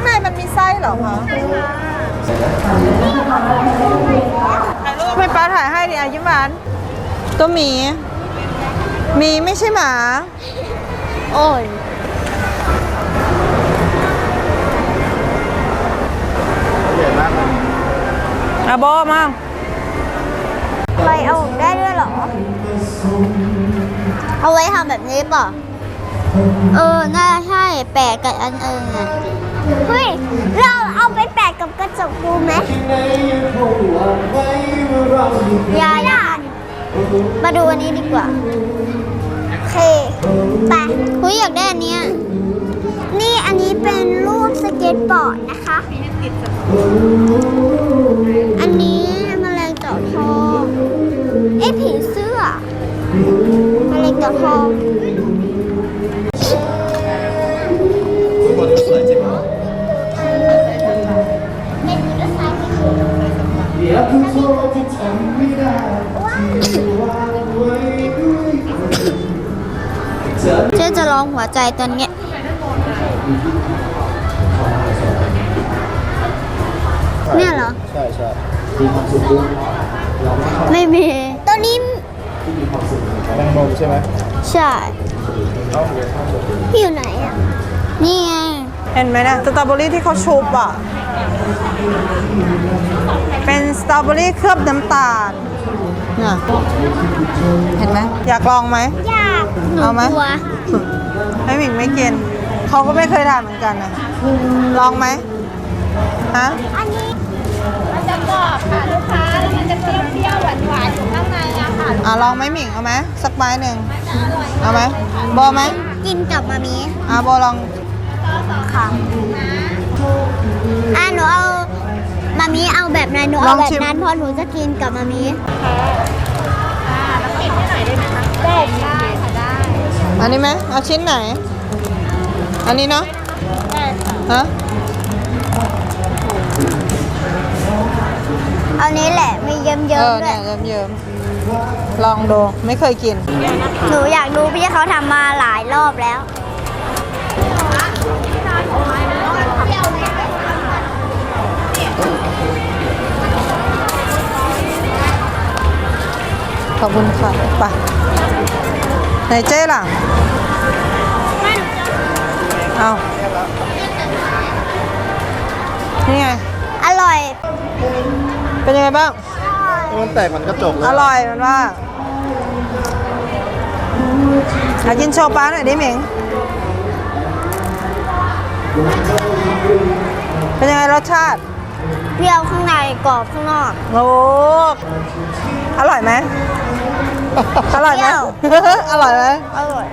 างในมันมีไส้เหรอคะถ่ายรูปให้ป้าถ่ายให้ดิอายิ้มหวานตัวหมีหมีไม่ใช่หมา โอ้ยใหญ่มากเลยอาโบมาไปเอาออกได้ด้วยเหรอ เอาไว้ทำแบบนี้ป่ะ เออ น่าใช่แปะกับอันเอิงอะเฮ้ย เราเอาไปแปะกับกระจกดูไหมยาดามาดูอันนี้ดีกว่า โอเค ไปเฮ้ยอยากได้อันเนี้ยนี่อันนี้เป็นรูปสเก็ตบอร์ดนะคะ อันนี้แมลงเต่าทอง เอ้ยผีเสื้อแมลงเต่าทอง เดี๋ยวคุณโทษที่ทำไม่ได้ที่วางไว้ด้วยเธอเจ๊จะร้องหัวใจตอนเนี้ยเนี่ยเหรอ ใช่ใช่มีความสุขด้วยเราไม่ชอบไม่มีตัวนี้ที่มีความสุขแมงมุมใช่ไหมใช่เอาเดี๋ยวข้าวสุกพี่อยู่ไหนอะ นี่ไง เห็นไหมนะสตรอเบอรี่ที่เขาชุบอะ เป็นสตรอเบอรี่เคลือบน้ำตาลน่ะเห็นไหมอยากลองไหมอยากหนูเอาไหม กลัวให้หมิงไม่กิน เขาก็ไม่เคยทานเหมือนกันนะลองไหมฮะอันนี้มันจะกรอบค่ะลูกค้าแล้วมันจะเปรี้ยวๆหวานๆอยู่ข้างในอะค่ะอะลองไหมหมิงเอาไหมสักไม้หนึ่งเอาไหมโบเอาไหมกินกับมามีอะโบลอง ค่ะอะหนูเอามามีเอาแบบไหนหนูเอาแบบนั้นเพราะหนูจะกินกับมามีได้ได้ค่ะได้อันนี้ไหมเอาชิ้นไหน อันนี้เนาะได้ค่ะฮะเอานี้แหละมีเยิ้มเออๆด้วเนี่ยยเยิ้มๆลองดูไม่เคยกิน หนูอยากดูพี่เขาทำมาหลายรอบแล้ว ขอบคุณค่ะไปไหนเจ๊ล่ะเอานี่ไง อร่อย เป็นยังไงบ้าง มันแตกมันกระจกเลอยร่อยมันว่าอยากกินโชว์ป้าหน่อยดิหมิงเป็นยังไงรสชาติ เปรี้ยวข้างในกรอบข้างนอก โอ้อร่อยไหมอร่อยไหม เปรี้ยว อร่อยไหม อร่อย